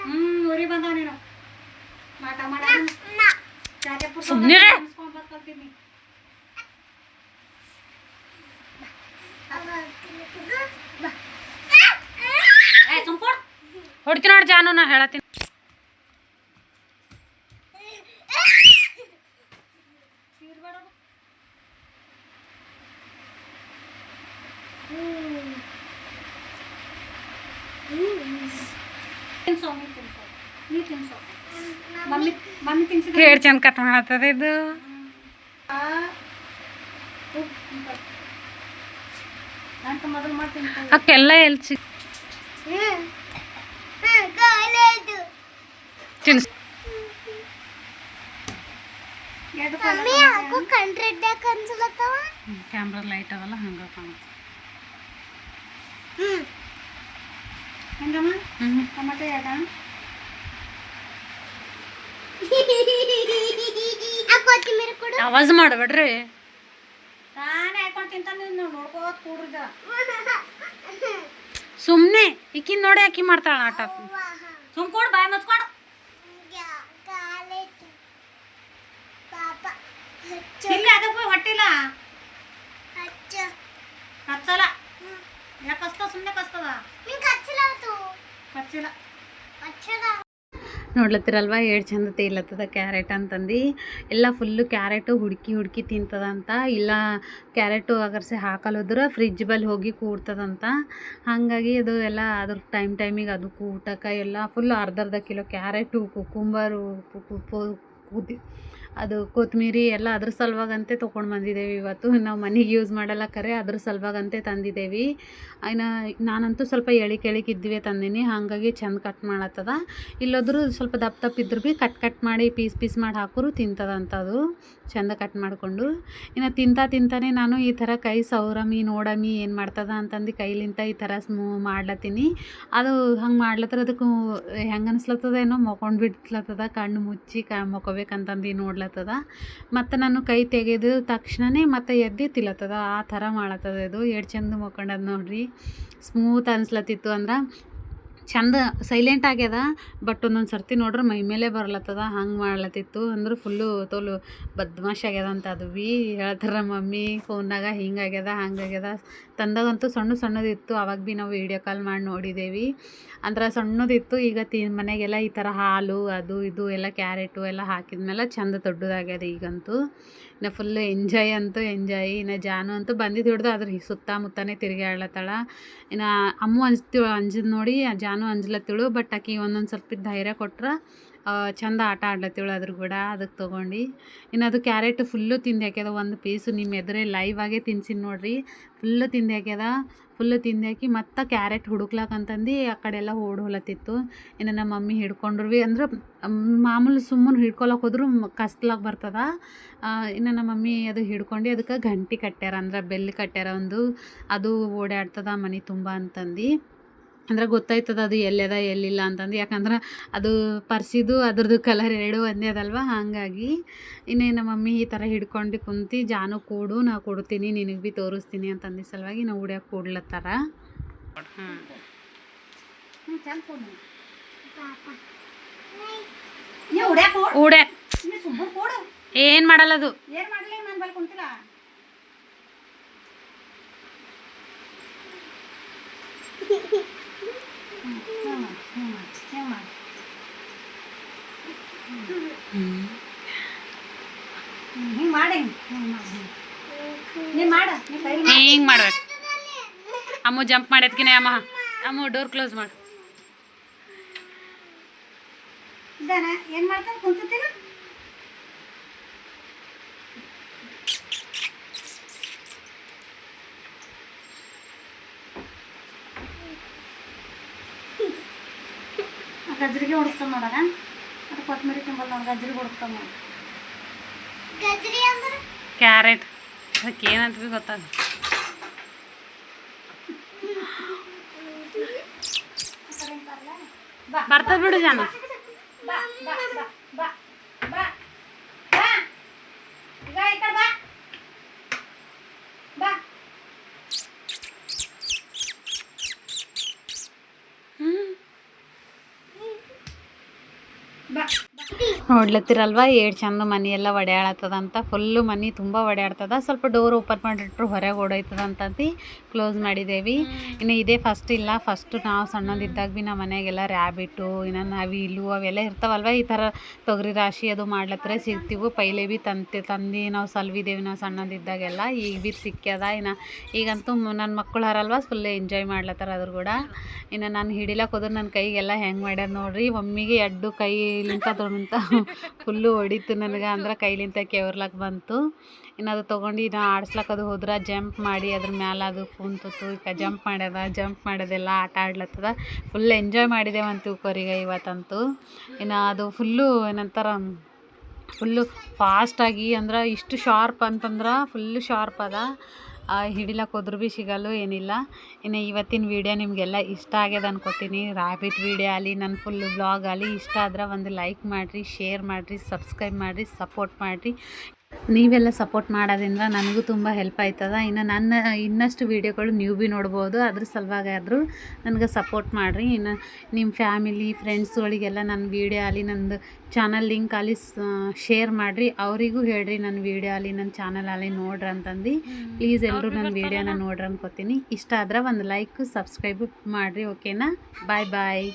ಹ್ಮ್ ಉರಿ ಬಂದಾವ ನೀನು ಮಾಟ ಮಾಡ ಸುಮ್ನಿರೆ. ಹೊಡ್ತೀನಿ ನೋಡಿ ಜಾನು ನಾ ಹೇಳತ್ತೀನಿ. ಹೇಳಿ ಚಂದ ಕಟ್ ಮಾಡತ್ತದ ಇದು. ಅಕ್ಕೆಲ್ಲ ಎಲ್ಲಿ ಕ್ಯಾಮ್ರಾ ಲೈಟ್ ಅವಲ್ಲ ಹಂಗೆ ಕಾಣುತ್ತೆ ಹೆಂಗಮ್ಮ ಹ್ಞೂ ಟೊಮೆಟೊ ಯಾಕ ಆವಾಜ್ ಮಾಡಬೇಡ್ರಿ ತಾನೇ ಹಾಕೊಂಡು ತಿಂತಾನೆ ನೀವು ನೋಡ್ಕೋತ ಕೂಡ್ರಿದ ಸುಮ್ಮನೆ ಈಕಿನ್ ನೋಡಿ ಆಕಿ ಮಾಡ್ತಾಳ ಆಟ ಸುಮ್ಕೊಡ್ ಬಾಯ್ ಮುಚ್ಕೊಡು ಇಲ್ಲ ಅದಕ್ಕೆ ಹೊಟ್ಟಿಲ್ಲ ಕಚ್ಚಲ್ಲ ಯಾಕೆ ಕಸ್ತ ಸುಮ್ಮನೆ ಕಸ್ತದ ಕಚ್ಚಿಲ್ಲ ನೋಡ್ಲತ್ತಿರಲ್ವ ಏಳು ಚಂದ ತೇಲತ್ತದ ಕ್ಯಾರೆಟ್ ಅಂತಂದು ಎಲ್ಲ ಫುಲ್ಲು ಕ್ಯಾರೆಟು ಹುಡುಕಿ ಹುಡುಕಿ ತಿಂತದಂತ ಇಲ್ಲ ಕ್ಯಾರೆಟು ಅಗರ್ಸೆ ಹಾಕಲೋದ್ರೆ ಫ್ರಿಜ್ ಬಲ್ಲಿ ಹೋಗಿ ಕೂಡ್ತದಂತ ಹಾಗಾಗಿ ಅದು ಎಲ್ಲ ಅದ್ರ ಟೈಮ್ ಟೈಮಿಗೆ ಅದು ಕೂಟಕ್ಕೆ ಎಲ್ಲ ಫುಲ್ ಅರ್ಧ ಅರ್ಧ ಕಿಲೋ ಕ್ಯಾರೆಟು ಕುಕುಂಬರು ಕುದಿ ಅದು ಕೊತ್ತಂಬರಿ ಎಲ್ಲ ಅದ್ರ ಸಲುವಾಗಂತೆ ತೊಗೊಂಡು ಬಂದಿದ್ದೇವೆ ಇವತ್ತು. ನಾವು ಮನೆಗೆ ಯೂಸ್ ಮಾಡಲ್ಲ ಕರೆ, ಅದ್ರ ಸಲುವಾಗಂತೆ ತಂದಿದ್ದೇವೆ ಇನ್ನು ನಾನಂತೂ ಸ್ವಲ್ಪ ಎಳಿಕೆ ಎಳಿಕ್ ಇದ್ದಿವೆ ತಂದೀನಿ, ಹಾಗಾಗಿ ಚಂದ ಕಟ್ ಮಾಡತ್ತದ. ಇಲ್ಲಾದರೂ ಸ್ವಲ್ಪ ದಪ್ಪ ದಪ್ಪ ಇದ್ರು ಭೀ ಕಟ್ ಕಟ್ ಮಾಡಿ ಪೀಸ್ ಪೀಸ್ ಮಾಡಿ ಹಾಕೋರು ತಿಂತದಂತ ಅದು ಚಂದ ಕಟ್ ಮಾಡಿಕೊಂಡು. ಇನ್ನು ತಿಂತಾ ತಿಂತಾನೆ ನಾನು ಈ ಥರ ಕೈ ಸೌರಮಿ, ನೋಡಮಿ ಏನು ಮಾಡ್ತದ ಅಂತಂದು ಕೈಲಿಂತ ಈ ಥರ ಸ್ಮೂ ಮಾಡ್ಲತ್ತೀನಿ. ಅದು ಹಂಗೆ ಮಾಡ್ಲತ್ತರ ಅದಕ್ಕೆ ಹೆಂಗೆ ಅನ್ಸ್ಲತ್ತದ ಏನೋ ಮೊಕೊಂಡು ಬಿಡ್ಲತ್ತದ ಕಣ್ಣು ಮುಚ್ಚಿ ಕ ಮೊಕೋಬೇಕಂತಂದು ನೋಡ್ಲತ್ತದ ಮತ್ತು ನಾನು ಕೈ ತೆಗೆದು ತಕ್ಷಣವೇ ಮತ್ತೆ ಎದ್ದು ತಿಲ್ಲತ್ತದ ಆ ಥರ ಮಾಡತ್ತದ ಇದು. ಎಷ್ಟು ಚಂದ ಮೊಕೊಂಡದ ನೋಡ್ರಿ. ಸ್ಮೂತ್ ಅನ್ಸ್ಲತ್ತಿತ್ತು ಅಂದ್ರೆ ಚಂದ ಸೈಲೆಂಟ್ ಆಗ್ಯದ ಬಟ್ ಒಂದೊಂದು ಸರ್ತಿ ನೋಡ್ರೆ ಮೈ ಮೇಲೆ ಬರ್ಲತ್ತದ, ಹಂಗೆ ಮಾಡ್ಲತ್ತಿತ್ತು. ಅಂದ್ರೆ ಫುಲ್ಲು ತೋಲು ಬದ್ಮಾಶ್ ಆಗ್ಯದ ಅಂತ ಅದು ಭೀ ಹೇಳ್ತಾರ ಮಮ್ಮಿ. ಫೋನ್ನಾಗ ಹಿಂಗಾಗ್ಯದ ಹಂಗಾಗ್ಯದ ತಂದಾಗಂತೂ ಸಣ್ಣ ಸಣ್ಣದಿತ್ತು. ಅವಾಗ ಭೀ ನಾವು ವೀಡಿಯೋ ಕಾಲ್ ಮಾಡಿ ನೋಡಿದ್ದೇವೆ ಅಂದ್ರೆ ಸಣ್ಣದಿತ್ತು. ಈಗ ತಿ ಮನೆಗೆಲ್ಲ ಈ ಥರ ಹಾಲು, ಅದು ಇದು ಎಲ್ಲ ಕ್ಯಾರೆಟು ಎಲ್ಲ ಹಾಕಿದ್ಮೇಲೆ ಚಂದ ದೊಡ್ಡದಾಗ್ಯದ ಈಗಂತೂ. ಇನ್ನು ಫುಲ್ ಎಂಜಾಯ್ ಅಂತೂ ಎಂಜಾಯ್ ಇನ್ನು ಜಾನು ಅಂತೂ ಬಂದಿದ್ದು ಹಿಡ್ದು ಅದ್ರ ಸುತ್ತಮುತ್ತನೇ ತಿರುಗಾಡ್ಲತ್ತಾಳ ಇನ್ನು ಅಮ್ಮು ಅಂಜ್ತಿ ಅಂಜಿದ್ ನೋಡಿ, ಜಾನು ಅಂಜ್ಲತ್ತಿಳು ಬಟ್ ಆಕಿ ಒಂದೊಂದು ಸ್ವಲ್ಪ ಧೈರ್ಯ ಕೊಟ್ರೆ ಚಂದ ಆಟ ಆಡ್ಲತ್ತೇಳು ಅದ್ರ ಕೂಡ ಅದಕ್ಕೆ ತೊಗೊಂಡು. ಇನ್ನು ಅದು ಕ್ಯಾರೆಟ್ ಫುಲ್ಲು ತಿಂದು ಹಾಕ್ಯದ, ಒಂದು ಪೀಸು ನಿಮ್ಮ ಎದುರೇ ಲೈವ್ ಆಗೇ ತಿನ್ಸಿನಿ ನೋಡ್ರಿ. ಫುಲ್ಲು ತಿಂದು ಹಾಕ್ಯದ, ಫುಲ್ಲು ತಿಂದು ಹಾಕಿ ಮತ್ತೆ ಕ್ಯಾರೆಟ್ ಹುಡುಕ್ಲಾಕಂತಂದು ಆ ಕಡೆ ಎಲ್ಲ ಓಡ್ ಹೋಲತ್ತಿತ್ತು. ಇನ್ನು ನಮ್ಮ ಮಮ್ಮಿ ಹಿಡ್ಕೊಂಡ್ರು ಭೀ ಅಂದ್ರೆ ಮಾಮೂಲು ಸುಮ್ಮನೆ ಹಿಡ್ಕೊಳಕ್ಕೆ ಹೋದ್ರು ಕಸ್ಲಾಕ್ ಬರ್ತದ. ಇನ್ನು ನಮ್ಮ ಮಮ್ಮಿ ಅದು ಹಿಡ್ಕೊಂಡು ಅದಕ್ಕೆ ಗಂಟಿ ಕಟ್ಟ್ಯಾರ, ಅಂದ್ರೆ ಬೆಲ್ ಕಟ್ಟ್ಯಾರ ಒಂದು. ಅದು ಓಡಾಡ್ತದ ಮನೆ ತುಂಬ ಅಂತಂದು. ಅಂದ್ರೆ ಗೊತ್ತಾಯ್ತದ ಅದು ಎಲ್ಲದ ಎಲ್ಲಿಲ್ಲ ಅಂತಂದು. ಯಾಕಂದ್ರೆ ಅದು ಪರ್ಸಿದು ಅದ್ರದ್ದು ಕಲರ್ ಎರಡು ಒಂದೇ ಅದಲ್ವ? ಹಾಗಾಗಿ ಇನ್ನೇ ನಮ್ಮ ಮಮ್ಮಿ ಈ ಥರ ಹಿಡ್ಕೊಂಡು ಕುಂತು ಜಾನು ಕೂಡು ನಾ ಕೊಡ್ತೀನಿ ನಿನಗೆ ಭೀ ತೋರಿಸ್ತೀನಿ ಅಂತಂದು ಸಲುವಾಗಿ ನಾವು ಉಡ್ಯಾಕೆ ಕೂಡ್ಲತ್ತಾರ. ಏನ್ ಏನು ಮಾಡಲ್ಲ ಅದು ಏನು ಮಾಡಲಿ ನಾನು ಬಲ್ಲಿ ಕುಂತಿಲ್ಲ ಹಿಂಗೆ ಮಾಡ್ಬೇಕು. ಅಮ್ಮ ಜಂಪ್ ಮಾಡ್ಯದ್ಕಿನ ಅಮ್ಮ. ಅಮ್ಮ ಡೋರ್ ಕ್ಲೋಸ್ ಮಾಡು. ಏನು ಮಾಡ್ತಾನೆ? ಕುಂತಿದ್ದೀನ? ಗಜ್ರಿಗೆ ಹೊಡ್ಸ್ತಾನೆ ನೋಡಾಗ ಅದು ಕೊತ್ತಂಬರಿ ತುಂಬಲ್ ನೋಡಿ ಗಜ್ರಿಗೆ ಹೊಡ್ಸ್ತಾನೆ ನೋಡಿ ಕ್ಯಾರೆಟ್. ಅದಕ್ಕೆ ಏನಂತ ಭೀ ಗೊತ್ತಾಗ ಬರ್ತದ ಬಿಡು ಜನ ಬಾ ಬಾ ಬಾ ಬಾ ಬಾ. ಬಾ. ಬಾ? ಬಾ ನೋಡ್ಲತ್ತಿರಲ್ವಾ? ಏಳು ಚಂದ ಮನಿ ಎಲ್ಲ ಒಡ್ಯಾಡತ್ತದ ಅಂತ ಫುಲ್ಲು ಮನಿ ತುಂಬ ಒಡ್ಯಾಡ್ತದ. ಸ್ವಲ್ಪ ಡೋರ್ ಓಪನ್ ಮಾಡಿಟ್ರು ಹೊರಗೆ ಓಡೋಯ್ತದ ಅಂತಂದು ಕ್ಲೋಸ್ ಮಾಡಿದ್ದೇವೆ ಇನ್ನು ಇದೇ ಫಸ್ಟ್ ಇಲ್ಲ. ಫಸ್ಟು ನಾವು ಸಣ್ಣದಿದ್ದಾಗ ಭೀ ನಮ್ಮ ಮನೆಯಾಗೆಲ್ಲ ರ್ಯಾಬಿಟ್ಟು ಇನ್ನು ನವಿಲು ಅವೆಲ್ಲ ಇರ್ತಾವಲ್ವ? ಈ ಥರ ತೊಗರಿ ರಾಶಿ ಅದು ಮಾಡ್ಲತ್ತರ ಸಿಗ್ತೀವಿ. ಪೈಲೆ ಭೀ ತಂತೆ ತಂದು ನಾವು ಸಲ್ವಿದ್ದೇವೆ ನಾವು ಸಣ್ಣದಿದ್ದಾಗೆಲ್ಲ. ಈಗ ಭೀ ಸಿಕ್ಕ್ಯದ. ಇನ್ನು ಈಗಂತೂ ನನ್ನ ಮಕ್ಕಳು ಹರಲ್ವ? ಫುಲ್ ಎಂಜಾಯ್ ಮಾಡ್ಲತ್ತಾರ ಅದ್ರ ಕೂಡ. ಇನ್ನು ನಾನು ಹಿಡಿಲಕ್ಕೆ ಹೋದ್ರೆ ನನ್ನ ಕೈಗೆಲ್ಲ ಹೆಂಗೆ ಮಾಡ್ಯಾರ ನೋಡ್ರಿ. ಮಮ್ಮಿಗೆ ಎಡ್ಡು ಕೈಲಿಂತ ತೊಗೊಂತ ಫುಲ್ಲು ಹೊಡಿತು ನನಗೆ ಅಂದ್ರೆ ಕೈಲಿಂತ ಕೆವರ್ಲಕ್ಕೆ ಬಂತು. ಇನ್ನು ಅದು ತೊಗೊಂಡು ಇನ್ನು ಆಡ್ಸ್ಲಕ್ಕೆ ಅದು ಹೋದ್ರೆ ಜಂಪ್ ಮಾಡಿ ಅದ್ರ ಮ್ಯಾಲೆ ಅದು ಕುಂತು ಈಗ ಜಂಪ್ ಮಾಡ್ಯದ ಜಂಪ್ ಮಾಡೋದೆಲ್ಲ ಆಟ ಆಡ್ಲತ್ತದ. Full enjoy ಮಾಡಿದೇವಂತ ಕೊರಿಗೆ ಇವತ್ತಂತೂ. ಇನ್ನು ಅದು ಫುಲ್ಲು ಏನಂತಾರ ಫುಲ್ಲು ಫಾಸ್ಟಾಗಿ ಅಂದ್ರೆ ಇಷ್ಟು ಶಾರ್ಪ್ ಅಂತಂದ್ರೆ ಫುಲ್ಲು ಶಾರ್ಪ್ ಅದ. ಹಿಡಿಲಕ್ಕೆ ಹೋದ್ರೂ ಭೀ ಸಿಗಲ್ಲು, ಏನಿಲ್ಲ. ಇನ್ನು ಇವತ್ತಿನ ವೀಡಿಯೋ ನಿಮಗೆಲ್ಲ ಇಷ್ಟ ಆಗ್ಯದ ಅನ್ಕೋತೀನಿ. ರ್ಯಾಬಿಟ್ ವೀಡಿಯೋ ಆಗಲಿ ನನ್ನ ಫುಲ್ ಬ್ಲಾಗ್ ಆಗಲಿ ಇಷ್ಟ ಆದ್ರೆ ಒಂದು ಲೈಕ್ ಮಾಡಿರಿ ಶೇರ್ ಮಾಡಿರಿ ಸಬ್ಸ್ಕ್ರೈಬ್ ಮಾಡಿರಿ ಸಪೋರ್ಟ್ ಮಾಡಿರಿ. ನೀವೆಲ್ಲ ಸಪೋರ್ಟ್ ಮಾಡೋದ್ರಿಂದ ನನಗೂ ತುಂಬ ಹೆಲ್ಪ್ ಆಯ್ತದ. ಇನ್ನು ನನ್ನ ಇನ್ನಷ್ಟು ವೀಡಿಯೋಗಳು ನೀವು ಭೀ ನೋಡ್ಬೋದು. ಅದ್ರ ಸಲುವಾಗಿ ಆದರೂ ನನಗೆ ಸಪೋರ್ಟ್ ಮಾಡಿರಿ. ಇನ್ನು ನಿಮ್ಮ ಫ್ಯಾಮಿಲಿ ಫ್ರೆಂಡ್ಸ್ಗಳಿಗೆಲ್ಲ ನನ್ನ ವೀಡಿಯೋ ಅಲ್ಲಿ ನಂದು ಚಾನಲ್ ಲಿಂಕ್ ಅಲ್ಲಿ ಶೇರ್ ಮಾಡಿರಿ. ಅವರಿಗೂ ಹೇಳ್ರಿ ನನ್ನ ವೀಡಿಯೋ ಅಲ್ಲಿ ನನ್ನ ಚಾನಲ್ ಅಲ್ಲಿ ನೋಡ್ರಿ ಅಂತಂದು. ಪ್ಲೀಸ್ ಎಲ್ಲರೂ ನನ್ನ ವೀಡಿಯೋನ ನೋಡ್ರಿ ಅನ್ಕೋತೀನಿ. ಇಷ್ಟ ಆದ್ರೆ ಒಂದು ಲೈಕ್ ಸಬ್ಸ್ಕ್ರೈಬ್ ಮಾಡಿರಿ ಓಕೆನಾ ಬಾಯ್ ಬಾಯ್